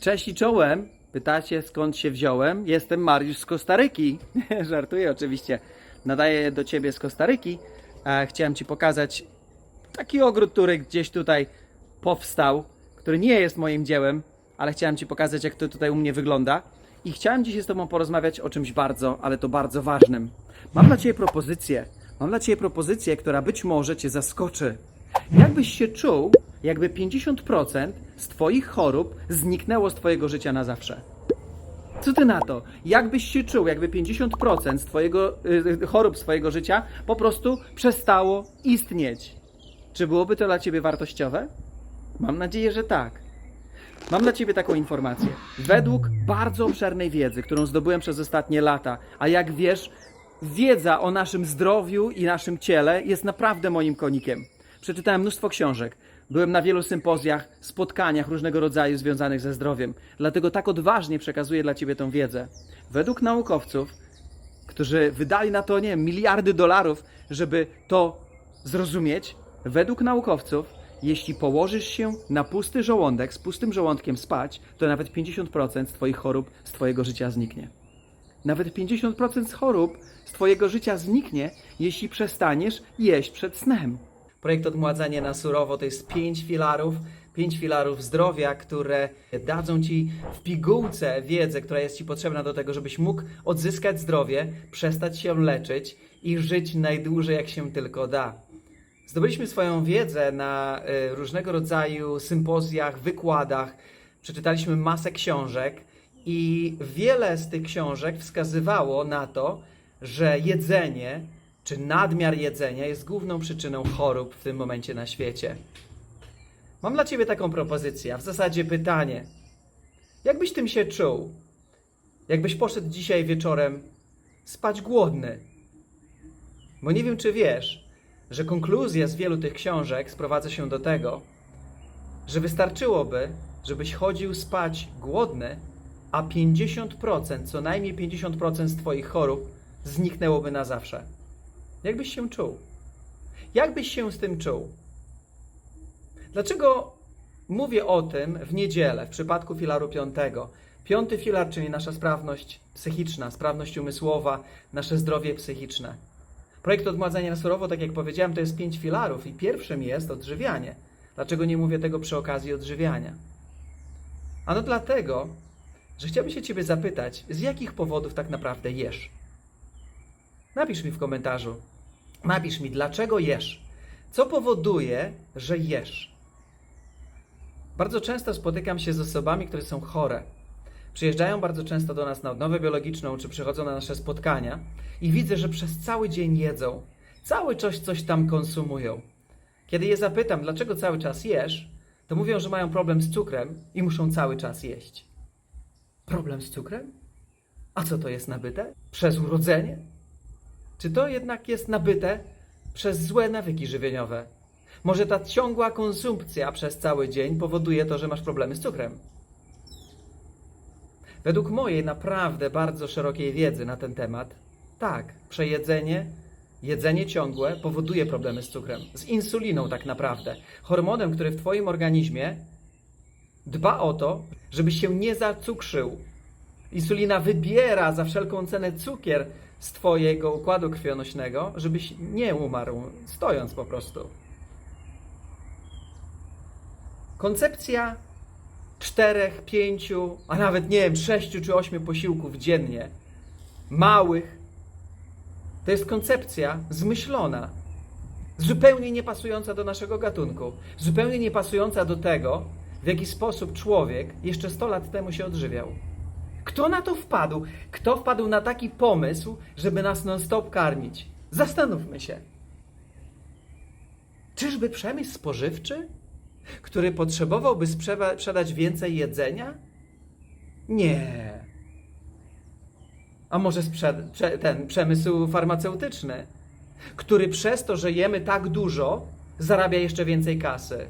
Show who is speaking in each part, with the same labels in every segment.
Speaker 1: Cześć i czołem. Pytacie skąd się wziąłem? Jestem Mariusz z Kostaryki. Żartuję oczywiście. Nadaję do ciebie z Kostaryki. E, chciałem ci pokazać taki ogród, który gdzieś tutaj powstał, który nie jest moim dziełem, ale chciałem ci pokazać, jak to tutaj u mnie wygląda. I chciałem dzisiaj z tobą porozmawiać o czymś bardzo, ale to bardzo ważnym. Mam dla ciebie propozycję. Mam dla ciebie propozycję, która być może cię zaskoczy. Jakbyś się czuł, jakby 50% z twoich chorób zniknęło z twojego życia na zawsze? Co ty na to? Jakbyś się czuł, jakby 50% z twojego, y, chorób swojego życia po prostu przestało istnieć? Czy byłoby to dla ciebie wartościowe? Mam nadzieję, że tak. Mam dla Ciebie taką informację. Według bardzo obszernej wiedzy, którą zdobyłem przez ostatnie lata, a jak wiesz, wiedza o naszym zdrowiu i naszym ciele jest naprawdę moim konikiem. Przeczytałem mnóstwo książek, byłem na wielu sympozjach, spotkaniach różnego rodzaju związanych ze zdrowiem. Dlatego tak odważnie przekazuję dla Ciebie tą wiedzę. Według naukowców, którzy wydali na to, nie wiem, miliardy dolarów, żeby to zrozumieć, według naukowców, jeśli położysz się na pusty żołądek, z pustym żołądkiem spać, to nawet 50% z Twoich chorób z Twojego życia zniknie. Nawet 50% z chorób z Twojego życia zniknie, jeśli przestaniesz jeść przed snem. Projekt Odmładzanie na surowo to jest pięć filarów, pięć filarów zdrowia, które dadzą Ci w pigułce wiedzę, która jest Ci potrzebna do tego, żebyś mógł odzyskać zdrowie, przestać się leczyć i żyć najdłużej jak się tylko da. Zdobyliśmy swoją wiedzę na y, różnego rodzaju sympozjach, wykładach, przeczytaliśmy masę książek i wiele z tych książek wskazywało na to, że jedzenie czy nadmiar jedzenia jest główną przyczyną chorób w tym momencie na świecie. Mam dla Ciebie taką propozycję, a w zasadzie pytanie. Jak byś tym się czuł? Jakbyś poszedł dzisiaj wieczorem spać głodny? Bo nie wiem, czy wiesz, że konkluzja z wielu tych książek sprowadza się do tego, że wystarczyłoby, żebyś chodził spać głodny, a 50%, co najmniej 50% z Twoich chorób zniknęłoby na zawsze. Jak byś się czuł? Jak byś się z tym czuł? Dlaczego mówię o tym w niedzielę, w przypadku filaru piątego? Piąty filar, czyli nasza sprawność psychiczna, sprawność umysłowa, nasze zdrowie psychiczne. Projekt odmładzania na surowo, tak jak powiedziałem, to jest pięć filarów i pierwszym jest odżywianie. Dlaczego nie mówię tego przy okazji odżywiania? Ano dlatego, że chciałbym się Ciebie zapytać, z jakich powodów tak naprawdę jesz? Napisz mi w komentarzu. Napisz mi, dlaczego jesz? Co powoduje, że jesz? Bardzo często spotykam się z osobami, które są chore. Przyjeżdżają bardzo często do nas na odnowę biologiczną, czy przychodzą na nasze spotkania i widzę, że przez cały dzień jedzą. Cały czas coś tam konsumują. Kiedy je zapytam, dlaczego cały czas jesz, to mówią, że mają problem z cukrem i muszą cały czas jeść. Problem z cukrem? A co to jest nabyte? Przez urodzenie? Czy to jednak jest nabyte przez złe nawyki żywieniowe? Może ta ciągła konsumpcja przez cały dzień powoduje to, że masz problemy z cukrem? Według mojej naprawdę bardzo szerokiej wiedzy na ten temat, tak, przejedzenie, jedzenie ciągłe powoduje problemy z cukrem, z insuliną tak naprawdę, hormonem, który w Twoim organizmie dba o to, żebyś się nie zacukrzył. Insulina wybiera za wszelką cenę cukier z Twojego układu krwionośnego, żebyś nie umarł, stojąc po prostu. Koncepcja czterech, pięciu, a nawet nie wiem, sześciu czy ośmiu posiłków dziennie, małych, to jest koncepcja zmyślona, zupełnie niepasująca do naszego gatunku, zupełnie niepasująca do tego, w jaki sposób człowiek jeszcze 100 lat temu się odżywiał. Kto na to wpadł? Kto wpadł na taki pomysł, żeby nas non-stop karmić? Zastanówmy się. Czyżby przemysł spożywczy, który potrzebowałby sprzedać więcej jedzenia? Nie. A może ten przemysł farmaceutyczny, który przez to, że jemy tak dużo, zarabia jeszcze więcej kasy?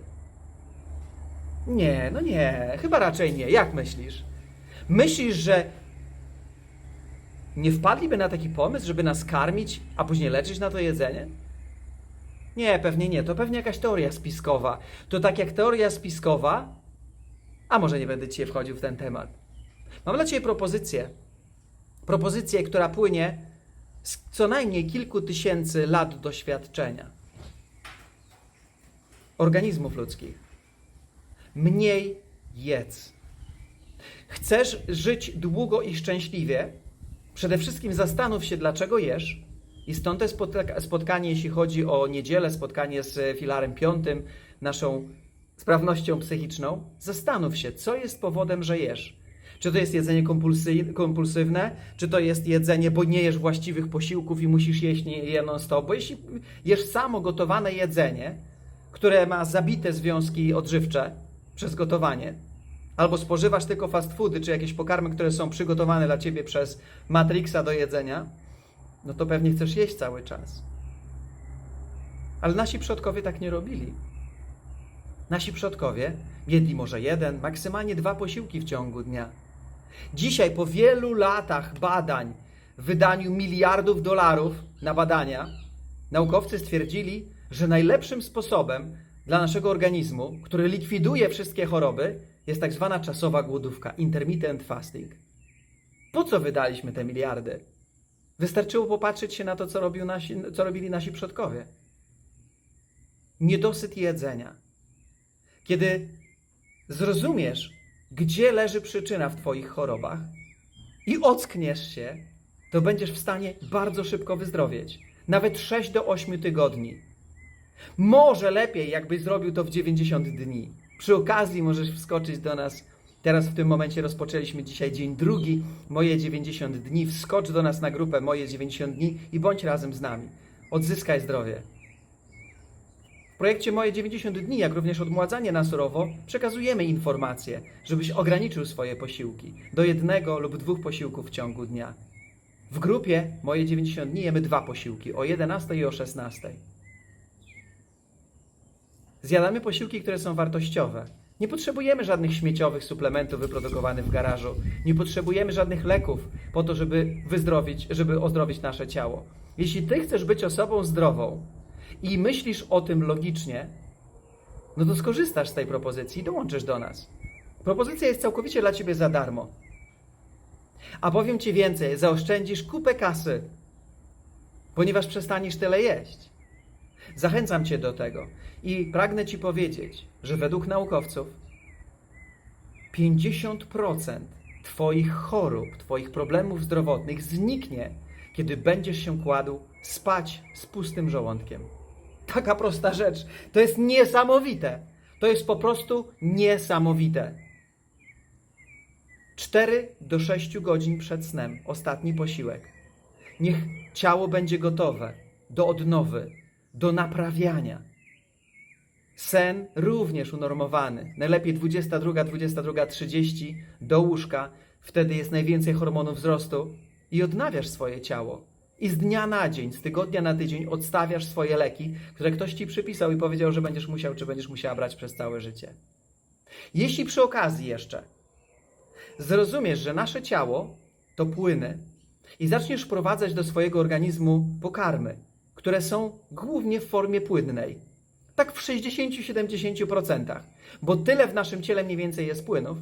Speaker 1: Nie, no nie, chyba raczej nie. Jak myślisz? Myślisz, że nie wpadliby na taki pomysł, żeby nas karmić, a później leczyć na to jedzenie? Nie, pewnie nie. To pewnie jakaś teoria spiskowa. To tak jak teoria spiskowa A może nie będę dzisiaj wchodził w ten temat. Mam dla Ciebie propozycję. Propozycję, która płynie z co najmniej kilku tysięcy lat doświadczenia organizmów ludzkich. Mniej jedz. Chcesz żyć długo i szczęśliwie? Przede wszystkim zastanów się, dlaczego jesz. I stąd to spotka- spotkanie, jeśli chodzi o niedzielę, spotkanie z filarem piątym, naszą sprawnością psychiczną. Zastanów się, co jest powodem, że jesz. Czy to jest jedzenie kompulsy- kompulsywne, czy to jest jedzenie, bo nie jesz właściwych posiłków i musisz jeść je non-stop. Bo jeśli jesz samo gotowane jedzenie, które ma zabite związki odżywcze przez gotowanie, albo spożywasz tylko fast foody, czy jakieś pokarmy, które są przygotowane dla ciebie przez Matrixa do jedzenia, no to pewnie chcesz jeść cały czas. Ale nasi przodkowie tak nie robili. Nasi przodkowie jedli może jeden, maksymalnie dwa posiłki w ciągu dnia. Dzisiaj, po wielu latach badań, wydaniu miliardów dolarów na badania, naukowcy stwierdzili, że najlepszym sposobem dla naszego organizmu, który likwiduje wszystkie choroby, jest tak zwana czasowa głodówka intermittent fasting. Po co wydaliśmy te miliardy? Wystarczyło popatrzeć się na to, co, robił nasi, co robili nasi przodkowie. Niedosyt jedzenia. Kiedy zrozumiesz, gdzie leży przyczyna w Twoich chorobach i ockniesz się, to będziesz w stanie bardzo szybko wyzdrowieć. Nawet 6 do 8 tygodni. Może lepiej, jakbyś zrobił to w 90 dni. Przy okazji możesz wskoczyć do nas. Teraz w tym momencie rozpoczęliśmy dzisiaj dzień drugi, moje 90 dni. Wskocz do nas na grupę moje 90 dni i bądź razem z nami. Odzyskaj zdrowie. W projekcie Moje 90 dni, jak również odmładzanie na surowo, przekazujemy informacje, żebyś ograniczył swoje posiłki do jednego lub dwóch posiłków w ciągu dnia. W grupie Moje 90 dni jemy dwa posiłki, o 11 i o 16. Zjadamy posiłki, które są wartościowe. Nie potrzebujemy żadnych śmieciowych suplementów wyprodukowanych w garażu. Nie potrzebujemy żadnych leków po to, żeby wyzdrowić, żeby ozdrowić nasze ciało. Jeśli ty chcesz być osobą zdrową i myślisz o tym logicznie, no to skorzystasz z tej propozycji i dołączysz do nas. Propozycja jest całkowicie dla ciebie za darmo. A powiem ci więcej, zaoszczędzisz kupę kasy, ponieważ przestaniesz tyle jeść. Zachęcam Cię do tego i pragnę Ci powiedzieć, że według naukowców 50% Twoich chorób, Twoich problemów zdrowotnych zniknie, kiedy będziesz się kładł spać z pustym żołądkiem. Taka prosta rzecz. To jest niesamowite. To jest po prostu niesamowite. 4 do 6 godzin przed snem, ostatni posiłek. Niech ciało będzie gotowe do odnowy, do naprawiania. Sen również unormowany. Najlepiej 22, 22, 30 do łóżka. Wtedy jest najwięcej hormonów wzrostu i odnawiasz swoje ciało. I z dnia na dzień, z tygodnia na tydzień odstawiasz swoje leki, które ktoś ci przypisał i powiedział, że będziesz musiał czy będziesz musiała brać przez całe życie. Jeśli przy okazji jeszcze zrozumiesz, że nasze ciało to płyny i zaczniesz wprowadzać do swojego organizmu pokarmy, które są głównie w formie płynnej. Tak w 60-70%, bo tyle w naszym ciele mniej więcej jest płynów,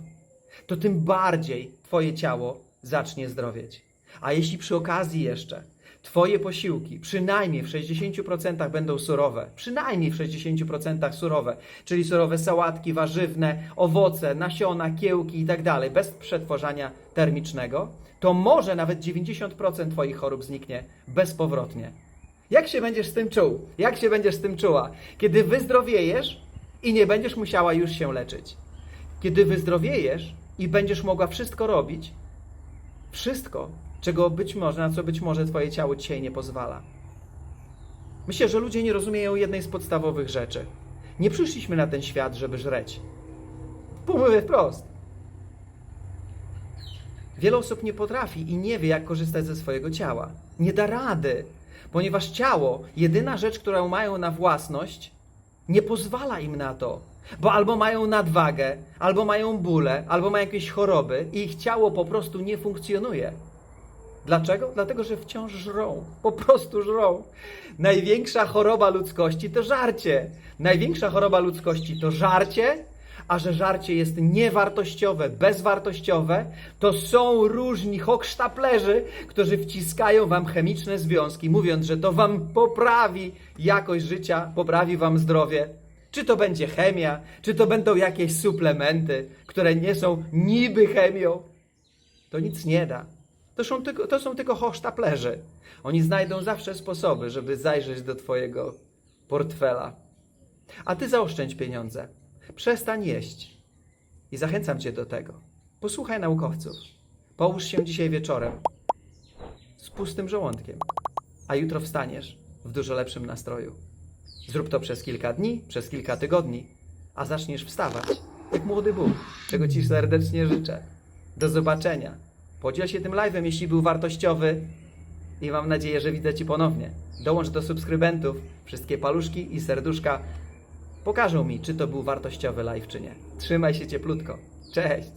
Speaker 1: to tym bardziej Twoje ciało zacznie zdrowieć. A jeśli przy okazji jeszcze Twoje posiłki przynajmniej w 60% będą surowe, przynajmniej w 60% surowe, czyli surowe sałatki, warzywne, owoce, nasiona, kiełki i tak bez przetworzenia termicznego, to może nawet 90% Twoich chorób zniknie bezpowrotnie. Jak się będziesz z tym czuł? Jak się będziesz z tym czuła? Kiedy wyzdrowiejesz i nie będziesz musiała już się leczyć. Kiedy wyzdrowiejesz i będziesz mogła wszystko robić, wszystko, czego być może, na co być może Twoje ciało dzisiaj nie pozwala. Myślę, że ludzie nie rozumieją jednej z podstawowych rzeczy. Nie przyszliśmy na ten świat, żeby żreć. Pomówę wprost. Wiele osób nie potrafi i nie wie, jak korzystać ze swojego ciała. Nie da rady, ponieważ ciało, jedyna rzecz, którą mają na własność, nie pozwala im na to. Bo albo mają nadwagę, albo mają bóle, albo mają jakieś choroby i ich ciało po prostu nie funkcjonuje. Dlaczego? Dlatego, że wciąż żrą. Po prostu żrą. Największa choroba ludzkości to żarcie. Największa choroba ludzkości to żarcie, a że żarcie jest niewartościowe, bezwartościowe, to są różni hochsztaplerzy, którzy wciskają wam chemiczne związki, mówiąc, że to wam poprawi jakość życia, poprawi wam zdrowie. Czy to będzie chemia, czy to będą jakieś suplementy, które nie są niby chemią, to nic nie da. To są tylko, to są tylko hochsztaplerzy. Oni znajdą zawsze sposoby, żeby zajrzeć do twojego portfela. A ty zaoszczędź pieniądze. Przestań jeść. I zachęcam cię do tego. Posłuchaj naukowców. Połóż się dzisiaj wieczorem z pustym żołądkiem, a jutro wstaniesz w dużo lepszym nastroju. Zrób to przez kilka dni, przez kilka tygodni, a zaczniesz wstawać jak młody Bóg, czego ci serdecznie życzę. Do zobaczenia. Podziel się tym live'em, jeśli był wartościowy i mam nadzieję, że widzę Cię ponownie. Dołącz do subskrybentów. Wszystkie paluszki i serduszka pokażą mi, czy to był wartościowy live, czy nie. Trzymaj się cieplutko. Cześć!